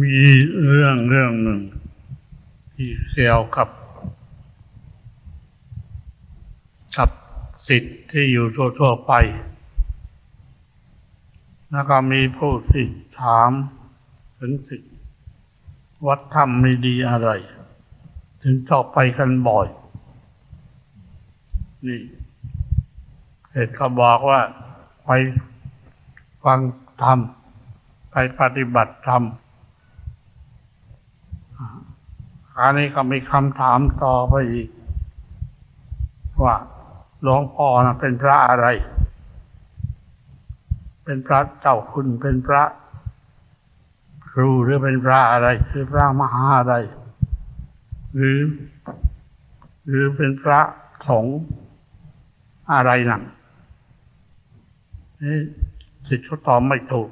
มีเรื่องเรื่องหนึ่ง ที่เกี่ยวกับ กับสิทธิ์ที่อยู่ทั่วๆไป แล้วก็มีผู้ที่ถามถึงสิทธิ์วัดธรรมมีดีอะไร ถึงชอบไปกันบ่อย นี่เหตุเขาบอกว่าไปฟังธรรม ไปปฏิบัติธรรม อันนี้ก็มีคำถามต่อไปอีก ว่าหลวงพ่อนะเป็นพระอะไร เป็นพระเจ้าคุณเป็นพระครูหรือเป็นพระอะไร คือพระมหาอะไร หรือ หรือเป็นพระสงฆ์อะไรนั่นนี่สิทธิ์เขาตอบไม่ถูก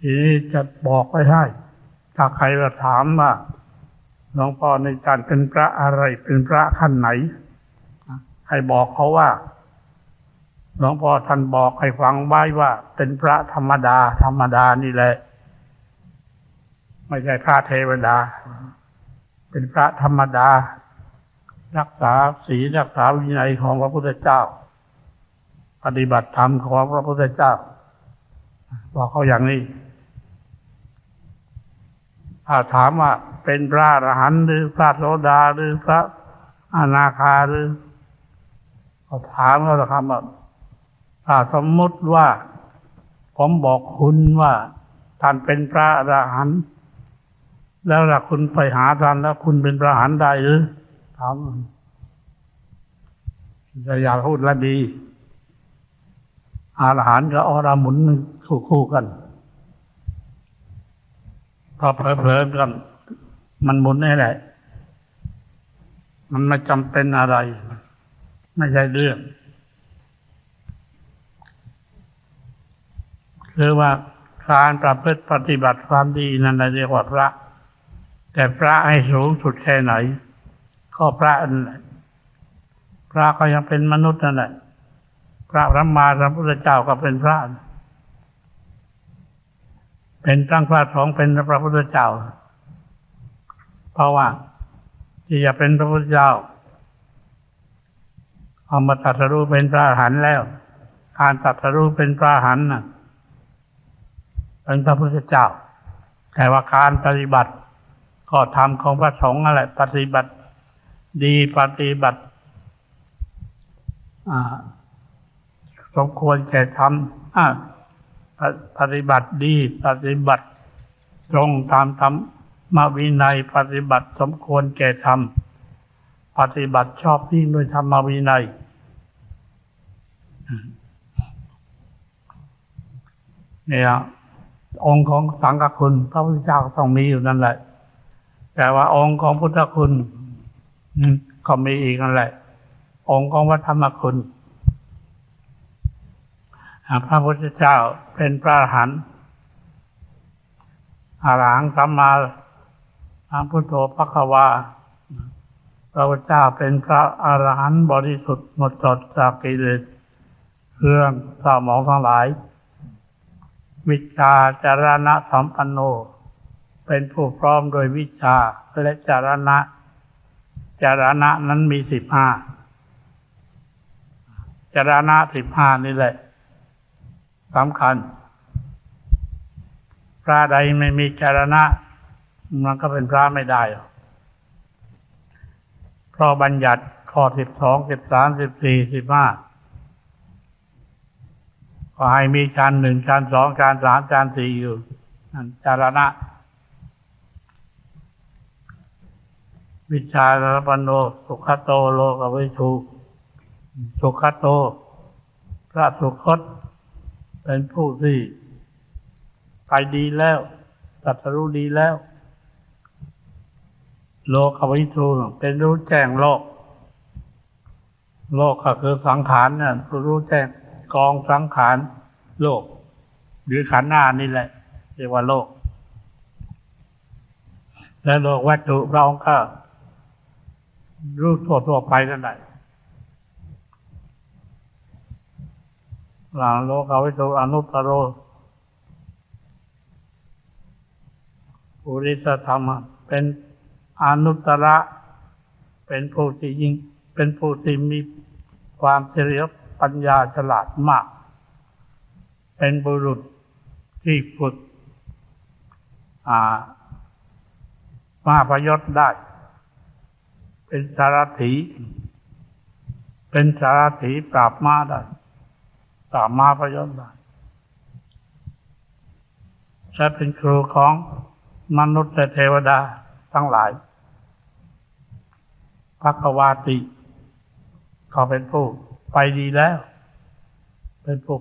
ทีนี้จะบอกไปให้ ถ้าใครมาถามว่า หลวงพ่อในการเป็นพระอะไรเป็นพระขั้นไหน ให้บอกเขาว่าหลวงพ่อท่านบอกให้ฟังไว้ว่า เป็นพระธรรมดา ธรรมดานี่แหละ ไม่ใช่พระเทวดา เป็นพระธรรมดา รักษาศีลรักษาวินัยของพระพุทธเจ้า ปฏิบัติธรรมของพระพุทธเจ้า บอกเขาอย่างนี้ ถ้าถามว่าเป็นพระอรหันต์หรือพระโสดาหรือพระอนาคาหรือเขาถามเขาจะคำว่าถ้าสมมติว่า ผมบอกคุณว่าท่านเป็นพระอรหันต์แล้วล่ะคุณไปหาท่านแล้ว คุณเป็นพระอรหันต์ได้หรือถามจะอยากพูดละดีอรหันต์กับอรหมุนคู่กัน พอเผลอๆกันมันหมุนนี่แหละ มันไม่จำเป็นอะไร ไม่ใช่เรื่องคือว่าการประพฤติปฏิบัติความดีนั่นเรียกว่าพระ แต่พระให้สูงสุดแค่ไหน ก็พระนั่นแหละพระก็ยังเป็นมนุษย์นั่นแหละพระรัมมาพระพุทธเจ้าก็เป็นพระ เป็นตั้งพระสองเป็นพระพุทธเจ้า เพราะว่าที่จะเป็นพระพุทธเจ้าเอามาตรัสรู้เป็นพระหันแล้ว การตรัสรู้เป็นพระหันน่ะเป็นพระพุทธเจ้า แต่ว่าการปฏิบัติก็ทำของพระสงฆ์อะไรปฏิบัติดีปฏิบัติสมควรแก่ทำ ปฏิบัติดี ปฏิบัติตรงตามธรรมวินัย ปฏิบัติสมควรแก่ธรรม ปฏิบัติชอบที่ด้วยธรรมวินัย เนี่ยองค์ของสังฆคุณพระพุทธเจ้าต้องมีอยู่นั่นแหละ แต่ว่าองค์ของพุทธคุณก็มีอีกนั่นแหละ องค์ของวัฒธรรมคุณ พระพุทธเจ้าเป็นพระอรหันต์อรหังสัมมาสัมพุทโธพระควาพระพุทธเจ้าเป็นพระอรหันต์บริสุทธิ์หมดจดจากกิเลสเครื่องเศร้าหมองทั้งหลายวิชาจารณะสัมปันโน เป็นผู้พร้อมโดยวิชาและจารณะ จารณะนั้นมีสิบห้าจารณะสิบห้านี่แหละ สำคัญ พระใดไม่มีจารณะ มันก็เป็นพระไม่ได้ เพราะบัญญัติข้อสิบสองสิบสามสิบสี่สิบห้าก็ให้มีชั้นหนึ่งชั้นสองชั้นสามชั้นสี่อยู่นั่นจารณะ วิชาระปโน สุขโตโลกวิชู สุขโต พระสุคต เป็นผู้ที่ไปดีแล้วตัดรู้ดีแล้ว โลกวิทูเป็นรู้แจ้งโลก โลกก็คือสังขารเนี่ยรู้แจ้งกองสังขารโลก หรือขันธ์หน้านี่แหละเรียกว่าโลก และโลกวัตถุเราก็รู้ทั่วทั่วไปนั่นแหละ หลังโลกาวิทูอนุตตโรปุริสธรรมเป็นอนุตตระ เป็นผู้ที่ยิ่ง เป็นผู้ที่มีความเฉลียวปัญญาฉลาดมาก เป็นบุรุษที่ฝึกมาพยศได้ เป็นสารถี เป็นสารถีปราบมาได้ ปรามาพยศได้และเป็นครูของมนุษย์และเทวดาทั้งหลายพระกวาติ เขาเป็นผู้ไปดีแล้ว เป็นผู้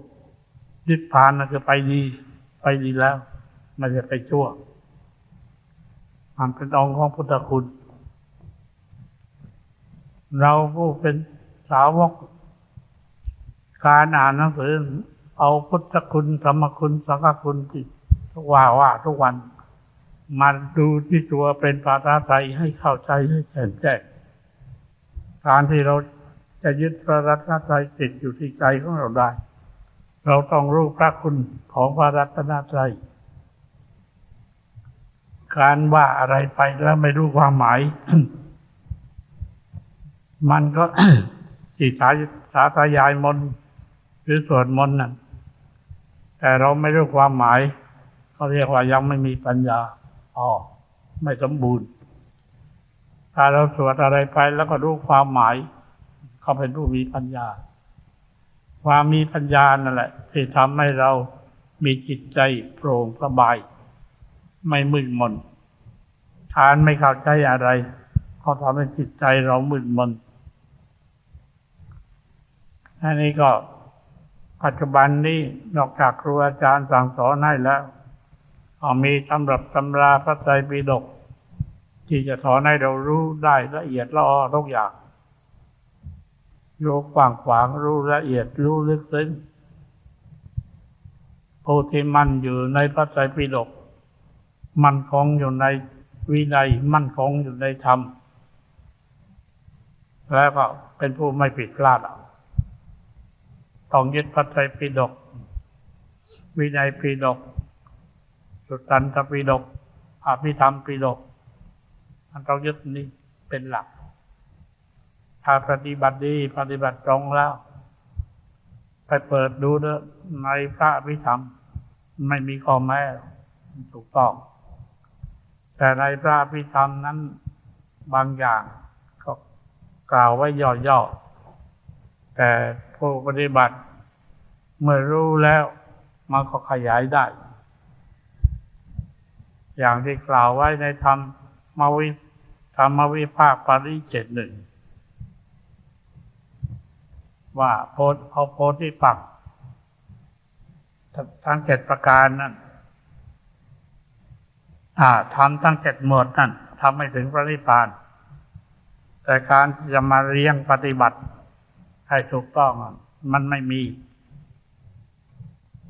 นิพพานนะคือไปดี ไปดีแล้วไม่จะไปชั่ว มันเป็นองค์ของพุทธคุณ เราผู้เป็นสาวก การอ่านหนังสือ เอาพุทธคุณธรรมคุณสังฆคุณที่ทุกว่าว่าทุกวันมาดูที่ตัวเป็นภาษาไทยให้เข้าใจให้แจ่มแจ้งการที่เราจะยึดพระรัตนตรัยติดอยู่ที่ใจของเราได้ เราต้องรู้พระคุณของพระรัตนตรัยการว่าอะไรไปแล้วไม่รู้ความหมาย มันก็จิตสาสาธยายมนต์ หรือสวดมนต์นั่นแต่เราไม่รู้ความหมายเขาเรียกว่ายังไม่มีปัญญาอ๋อไม่สมบูรณ์ถ้าเราสวดอะไรไปแล้วก็รู้ความหมาย เขาเป็นผู้มีปัญญา ความมีปัญญานั่นแหละ ที่ทำให้เรามีจิตใจโปร่งสบาย ไม่มึนมนทานไม่เข้าใจอะไรเขาทำให้จิตใจเรามึนมนอันนี้ก็ ปัจจุบันนี้นอกจากครูอาจารย์สั่งสอนให้แล้วมีตำรับตำราพระไตรปิฎกที่จะสอนให้เรารู้ได้ละเอียดละออทุกอย่างโยกกว้างขวางรู้ละเอียดรู้ลึกซึ้งผู้ที่มั่นอยู่ในพระไตรปิฎกมั่นคงอยู่ในวินัยมั่นคงอยู่ในธรรม แล้วก็เป็นผู้ไม่ผิดพลาด ต้องยึดพระไตรปิฎกวินัยปิฎกสุตตันตปิฎกอภิธรรมปิฎกมันต้องยึดนี่เป็นหลัก ถ้าปฏิบัติดีปฏิบัติตรงแล้ว ไปเปิดดูในพระอภิธรรม ไม่มีข้อแม้ถูกต้อง แต่ในพระอภิธรรมนั้นบางอย่างก็กล่าวไว้ย่อๆแต่ผู้ปฏิบัติ เมื่อรู้แล้วมันก็ขยายได้ อย่างที่กล่าวไว้ในธรรมมวิธรรมวิภาคปริเจตหนึ่ง ว่าโพธเอาโพธิปักทั้งเจ็ดประการนั้นทำทั้งเจ็ดหมวดนั่นทำไม่ถึงพระนิพพาน แต่การจะมาเรียงปฏิบัติให้ถูกต้องมันไม่มี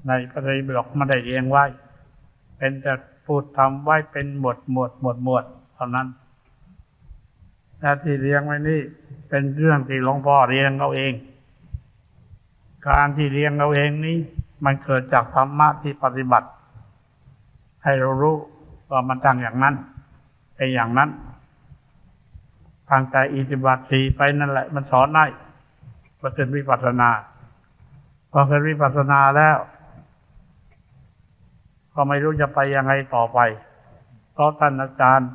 ในพระไตรปิฎกไม่ได้เรียงไว้ เป็นแต่พูดทำไว้เป็นหมวดหมวดหมวดหมวดเท่านั้นแต่ที่เรียงไว้นี่เป็นเรื่องที่หลวงพ่อเรียงเอาเอง การที่เรียงเอาเองนี้มันเกิดจากธรรมะที่ปฏิบัติ ให้เรารู้ว่ามันตั้งอย่างนั้นเป็นอย่างนั้นทางใจอิทิบัติสีไปนั่นแหละ มันสอนได้ก็เป็นวิปัสสนาพอเป็นวิปัสสนาแล้ว ก็ไม่รู้จะไปยังไงต่อไป เพราะท่านอาจารย์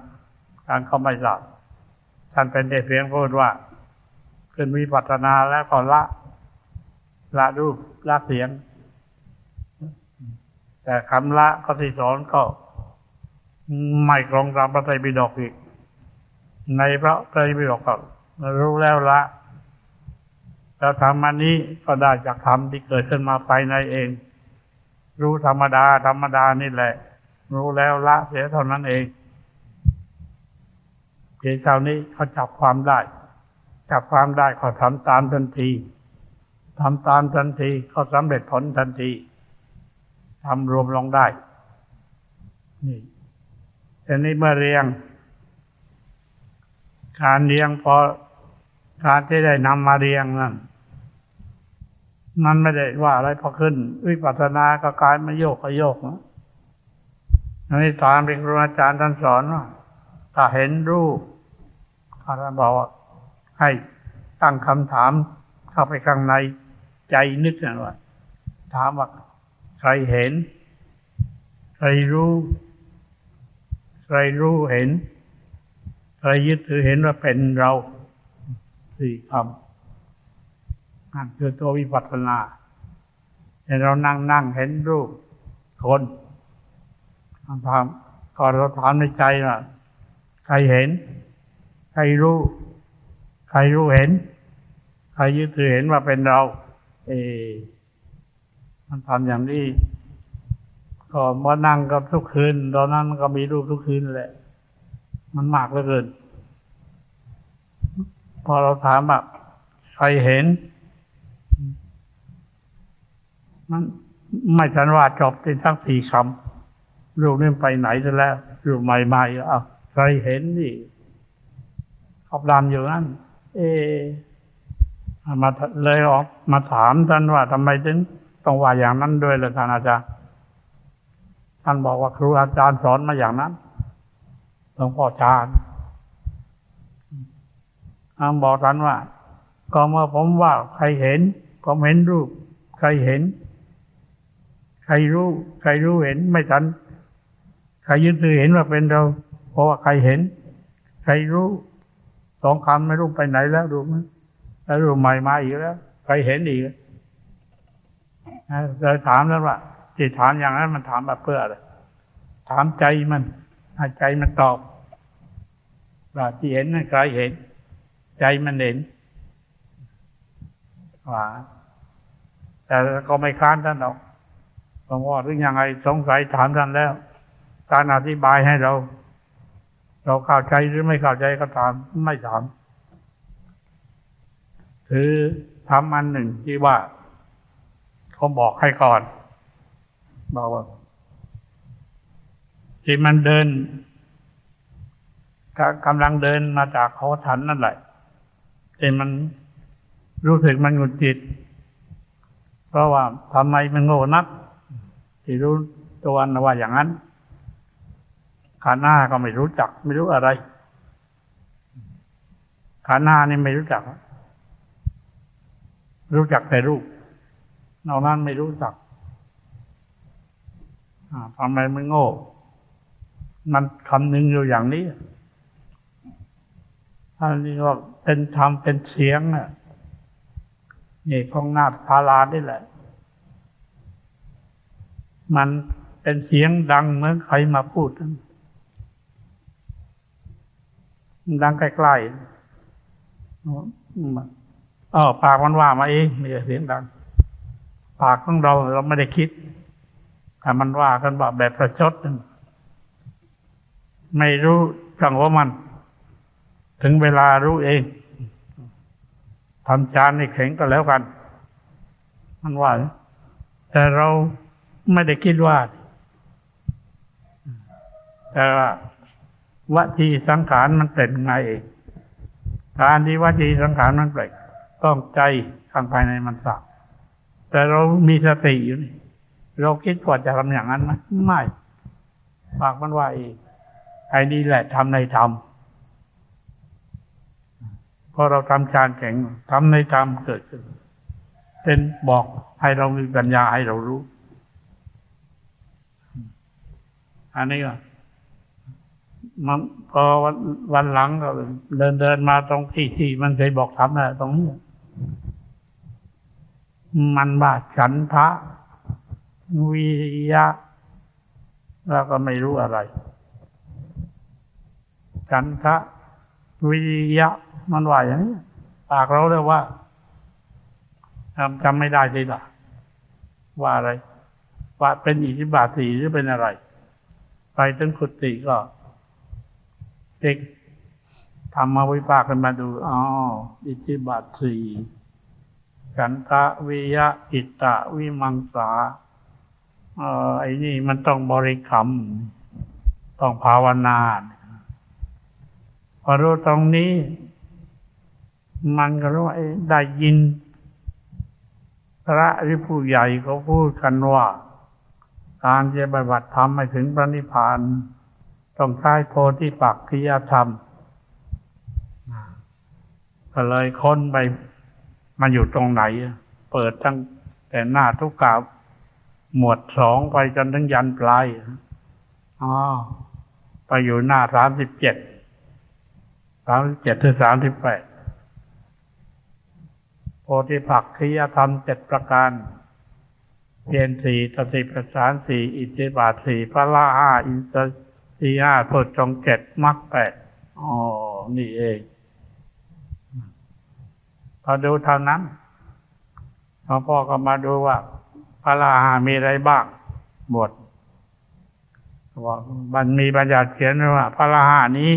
การเขาไม่ทราบท่านเป็นเด็กเพียงพูดว่าขึ้นมีปัฒนาแล้วก็ละ ละรูปละเสียง แต่คำละก็ที่สอนก็ไม่ตรงตามพระไตรปิฎกอีก ในพระไตรปิฎกก็รู้แล้วละแล้วธรรมอันนี้ก็ได้จากธรรมที่เกิดขึ้นมาภายในเอง รู้ธรรมดา ธรรมดานี่แหละ รู้แล้วละเสียเท่านั้นเองเพียงเท่านี้เขาจับความได้ จับความได้เขาทำตามทันทีทำตามทันทีเขาสำเร็จผลทันทีทำรวมลงได้ นี่แต่นี้เมื่อเรียง การเรียงพอการที่ได้นำมาเรียงนั่น มันไม่ได้ว่าอะไรพอขึ้น วิปัสสนาก็กายมาโยกก็โยกนะนนี้ตามเป็นครูอาจารย์ท่านสอนว่าถ้าเห็นรูปท่านบอกว่าให้ตั้งคำถามเข้าไปข้างในใจนึกนะว่าถามว่าใครเห็น ใครรู้ ใครรู้เห็น ใครยึดถือเห็นว่าเป็นเราสี่คำ นั่นคือตัววิปัสสนาเห็นเรานั่งนั่งเห็นรูปคนคำถามก่อนเราถามในใจว่าใครเห็น ใครรู้ ใครรู้เห็น ใครยึดถือเห็นว่าเป็นเรา เอมันทำอย่างนี้ก็มานั่งกับทุกคืน ตอนนั้นก็มีรูปทุกคืนแหละ มันมากเหลือเกิน พอเราถามว่าใครเห็น ไม่ทันว่าจบเป็นทั้งสี่คำรูปนี้ไปไหนจะแล้วรูปใหม่ๆอะใครเห็นนี่ขอบดำอยู่นั่น เอมาเลยออกมาถามท่านว่าทำไมถึงต้องว่าอย่างนั้นด้วยเลยท่านอาจารย์ท่านบอกว่าครูอาจารย์สอนมาอย่างนั้นหลวงพ่อชาญท่านบอกท่านว่า ก็เมื่อผมว่าใครเห็นผมเห็นรูป ใครเห็น รรู้ ใครรู้เห็นไม่ทัน ใครยึดถือเห็นว่าเป็นเรา เพราะว่าใครเห็น ใครรู้สองคำไม่รู้ไปไหนแล้วรู้ไหมแล้วรูใหม่มาอีกแล้ว ใครเห็นอีกเลยถามแล้วว่าที่ถามอย่างนั้นมันถามแบบเพื่ออะไรถามใจมันใจมันตอบว่าที่เห็นนั่นใครเห็น ใจมันเห็นว่าแต่ก็ไม่ค้านท่านหรอก ลวงพ่อหรือยังไงสงสัยถามท่านแล้ว การอธิบายให้เรา เราเข้าใจหรือไม่เข้าใจก็ตามไม่ถามคือทำอันหนึ่งที่ว่าเขาบอกให้ก่อนบอกว่าที่มันเดินกำลังเดินมาจากเขาทันนั่นแหละแต่มันรู้สึกมันหงุดหงิดเพราะว่าทำไมมันโง่นัก ที่รู้ตัวนะว่าอย่างนั้นขาหน้าก็ไม่รู้จัก ไม่รู้อะไร ขาหน้านี่ไม่รู้จัก รู้จักแต่รูปนอกนั้นไม่รู้จักทำไมมันโง่ มันคำหนึ่งอยู่อย่างนี้อันนี้ว่าเป็นธรรมเป็นเสียงอะนี่ของนาฏพาลานี่แหละ มันเป็นเสียงดังเหมือนใครมาพูด ดังใกล้ๆอ๋อปากมันว่ามาเองไม่ใช่เสียงดัง ปากของเราเราไม่ได้คิดแต่มันว่ากันว่าแบบประชดไม่รู้จังว่ามัน ถึงเวลารู้เองทำจานในแข็งก็แล้วกัน มันว่าแต่เรา ไม่ได้คิดว่า แต่ว่าวจีสังขารมันเป็นไงเองการที่วจีสังขารมันเปลกต้องใจข้างภายในมันสักแต่เรามีสติอยู่นี่เราคิดว่าจะทำอย่างนั้นไหมไม่ปากมันว่าเองไอ้นี่แหละทำในธรรมพอเราทำฌานแข็งทำในธรรมเกิดขึ้นเป็นบอกให้เรามีปัญญาให้เรารู้ อันนี้ก็มันพอวันวันหลังก็เดินเดินมาตรงที่ที่มันเคยบอกทำนะตรงนี้ มันว่าฉันทะวิยะ แล้วก็ไม่รู้อะไร ฉันทะวิยะ มันว่าอย่างนี้ปากเราเลยว่าจำจำไม่ได้สิล่ะ ว่าอะไร ว่าเป็นอิทธิบาทสีหรือเป็นอะไร ไปถึงขุติก็เด็กทำมาวิปากกันมาดูอ๋ออิทธิบาทสี่ฉันทะวิยะอิตะวิมังสาเออไอ้นี่มันต้องบริกรรมต้องภาวนาพอรู้ตรงนี้ มันก็รู้ว่าได้ยิน พระหรือผู้ใหญ่เขาพูดกันว่า การจะปฏิบัติธรรมให้ถึงพระนิพพาน ต้องใช้โพธิปักขิยธรรมก็เลยค้นไป มันอยู่ตรงไหน เปิดตั้งแต่หน้าทุกกาบหมวดสองไปจนถึงยันปลายอ๋อไปอยู่หน้าสามสิบเจ็ดสามสิบเจ็ดถึงสามสิบแปดโพธิปักขิยธรรมเจ็ดประการ เพียนสี่สติปัฏฐานสี่อิทธิบาทสี่พระละห้าอินทรีห้าโพชฌงค์เจ็ดมรรคแปดอ๋อ นี่เอง พอดูเท่านั้นหลวงพ่อก็มาดูว่า พระราหามีอะไรบ้างบทว่ามันมีบัญญัติเขียนไว้ว่า พระราหานี้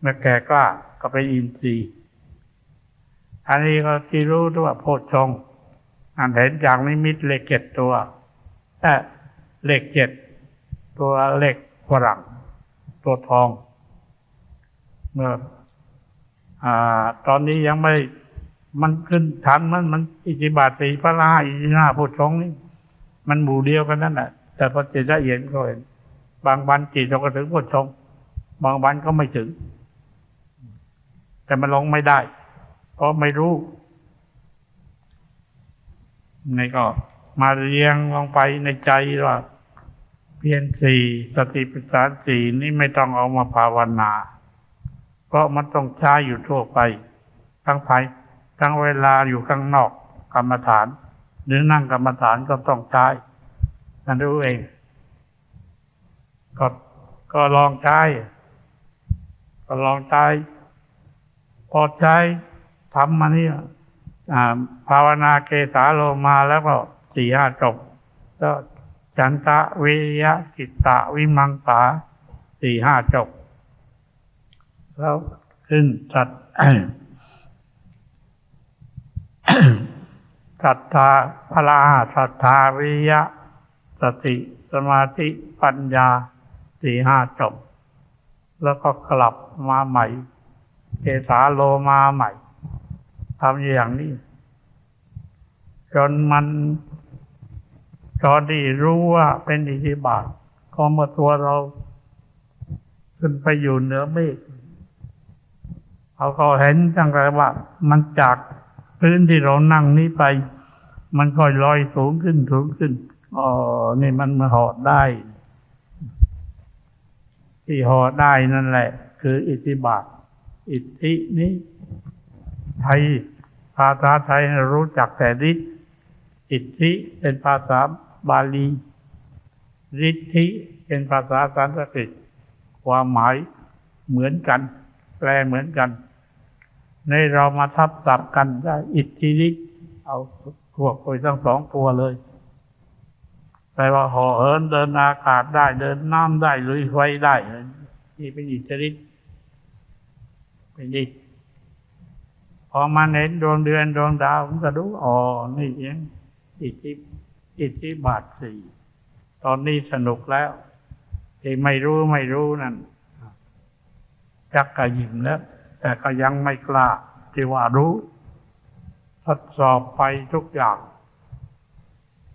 เมื่อแก่กล้าก็เป็นอินทรีย์อันนี้ก็ที่รู้ด้วยโพชฌงค์อัน เห็นจากนิมิตเลขเจ็ดตัวแต่เลขเจ็ดตัวเลขฝรั่งตัวทองเมื่ออตอนนี้ยังไม่มันขึ้นฐานมันมันอิทธิบาทสีพระราอิทธินาโพชฌงนี่มันหมู่เดียวกันนั่นแหละแต่พอจิตละเอียดก็เห็นบางวันจิตเราก็ถึงโพชฌงบางวันก็ไม่ถึง แต่มันลงไม่ได้ เพราะไม่รู้ นี่ก็มาเรียงลงไปในใจว่าเพียรสี่สติปัฏฐานสี่นี่ไม่ต้องเอามาภาวนา เพราะมันต้องใช้อยู่ทั่วไป ทั้งภายทั้งเวลาอยู่ข้างนอกกรรมฐาน หรือนั่งกรรมฐานก็ต้องใช้นั่นรู้เองก็ก็ลองใช้ก็ลองใช้พอใช้ทำมาเนี่ย ภาวนาเกสาโลมาแล้วก็สี่ห้าจบแล้วจันตะวิยะกิตตะวิมังสาสี่ห้าจบ แล้วขึ้นสัตศรัทธาพลาศรัทธาวิริยะ สติ สมาธิปัญญาสี่ห้าจบ แล้วก็กลับมาใหม่ เกสาโลมาใหม่ ทำอย่างนี้ จนมันตอนที่รู้ว่าเป็นอิทธิบาทก็เมื่อตัวเรา ขึ้นไปอยู่เหนือเมฆเขาก็เห็นจังเลยว่า มันจากพื้นที่เรานั่งนี้ไป มันค่อยลอยสูงขึ้นสูงขึ้นอ๋อนี่มันมาหาะได้ ที่หาะได้นั่นแหละ คืออิทธิบาท อิทธินี้ ไทย ภาษาไทยรู้จักแต่ฤทธิ์อิทธิเป็นภาษาบาลีฤทธิเป็นภาษาสันสกฤตความหมายเหมือนกัน แปลเหมือนกัน ในเรามาทับศัพท์กันได้อิทธิฤทธิ์เอาพวกไปทั้งสองตัวเลยแปลว่าห่อเหินเดินอากาศได้เดินน้ำได้ลุยไฟได้นี่เป็นอิทธิฤทธิ์เป็นอิทธิ อมาเห็นดวงเดือนดวงดาวผมก็รู้อ๋อนี่เองอิทธิอิทธิบาทสี่ตอนนี้สนุกแล้วที่ไม่รู้ไม่รู้นั่นจักกระยิมแล้ว แต่ก็ยังไม่กล้าที่ว่ารู้ ทดสอบไปทุกอย่าง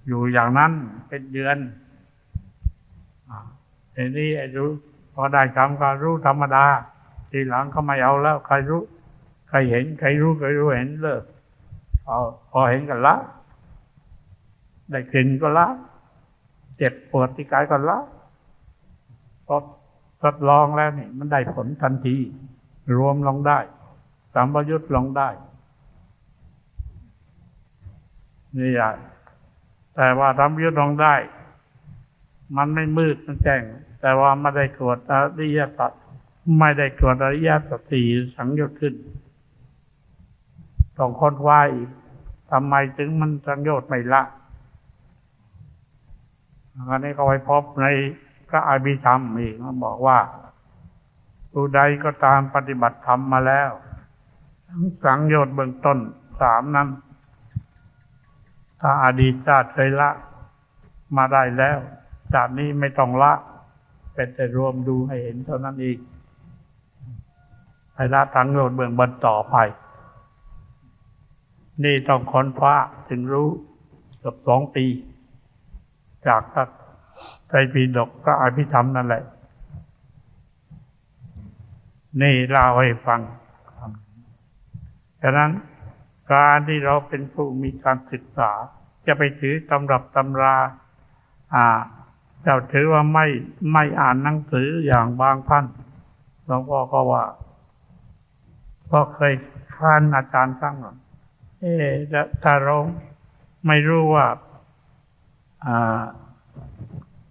อยู่อย่างนั้นเป็นเดือนทีนี้ไอ้รู้พอได้คำก็รู้ธรรมดา ทีหลังก็ไม่เอาแล้ว ใครรู้ ใครเห็นใครรู้ใครรู้เห็นเลิกพอพอเห็นกันละได้กลิ่นก็ละเจ็บปวดที่กายก็ละพอทดลองแล้วนี่มันได้ผลทันที รวมลงได้สัมประยุตลงได้นี่อย่างแต่ว่าทำยุตลงได้ มันไม่มืดมันแจ้ง แต่ว่าไม่ได้กวดอริยสัจไม่ได้กวดอริยสัจสี่สังโยชน์ขึ้น ต้องค้นคว้าอีกทำไมถึงมันสังโยชน์ไม่ละอันนี้ก็ไปพบในพระอภิธรรมอีกมันบอกว่าผู้ใดก็ตามปฏิบัติธรรมมาแล้ว สังโยชน์เบื้องต้นสามนั้น ถ้าอดีตชาติเคยละ มาได้แล้วจากนี้ไม่ต้องละ เป็นแต่รวมดูให้เห็นเท่านั้นเองให้ละสังโยชน์เบื้องบนต่อไป นี่ต้องค้นคว้าถึงรู้เกือบสองปี จากไตรปิฎกก็อภิธรรมนั่นแหละ นี่เล่าให้ฟัง ฉะนั้นการที่เราเป็นผู้มีการศึกษา จะไปถือตำรับตำรา อ่าเจ้าถือว่าไม่ไม่อ่านหนังสืออย่างบางท่านหลวงพ่อก็ว่า ก็เคยค้านอาจารย์ข้างหลัง เอ๊ถ้าเราไม่รู้ว่า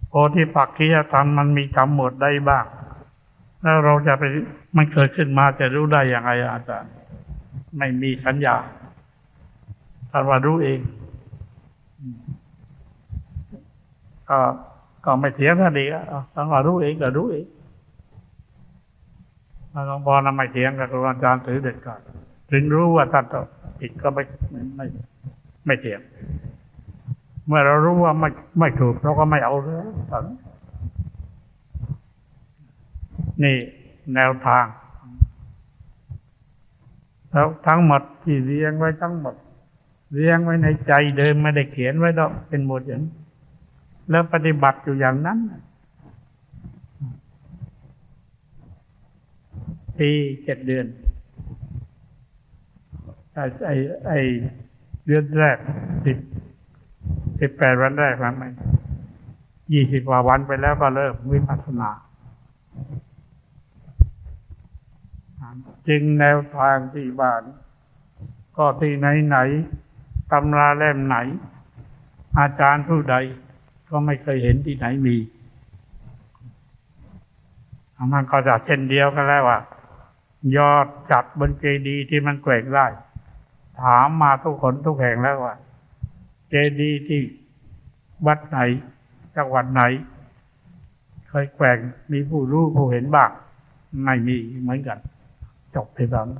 โพธิปักขิยธรรมมันมีธรรมหมดได้บ้าง แล้วเราจะไปมันเกิดขึ้นมาจะรู้ได้อย่างไรอาจารย์ไม่มีสัญญาท่านว่ารู้เองก็ก็ไม่เถียงกันดีก็ท่านว่ารู้เองก็รู้เองหลวงพ่อนำไม่เถียงกับครูอาจารย์ถือเด็ดขาดถึงรู้ว่าท่านผิด ก็ไม่ไม่ไม่ไม่เถียงเมื่อเรารู้ว่าไม่ไม่ถูกเราก็ไม่เอาเลยสั่นนี่แนวทาง แล้วทั้งหมดที่เรียงไว้ทั้งหมด เรียงไว้ในใจเดิมไม่ได้เขียนไว้ดอกเป็นหมดอย่างแล้วปฏิบัติอยู่อย่างนั้นปีเจ็ดเดือน ไอ้ไอ้ไอ้เดือนแรกสิบสิบแปดวันแรกนะไม่ยี่สิบกว่าวันไปแล้วก็เริ่มวิปัสสนาจึงแนวทางที่บ้าน ก็ที่ไหนไหนตำราเล่มไหน อาจารย์ผู้ใด ก็ไม่เคยเห็นที่ไหนมีมันก็จะเช่นเดียวกันแล้วว่า ยอดจัดบนเจดีย์ที่มันแกว่งได้ ถามมาทุกคนทุกแห่งแล้วว่า เจดีย์ที่วัดไหน จังหวัดไหน เคยแกว่งมีผู้รู้ผู้เห็นบ้าง ไม่มีเหมือนกัน จบไปแล้ว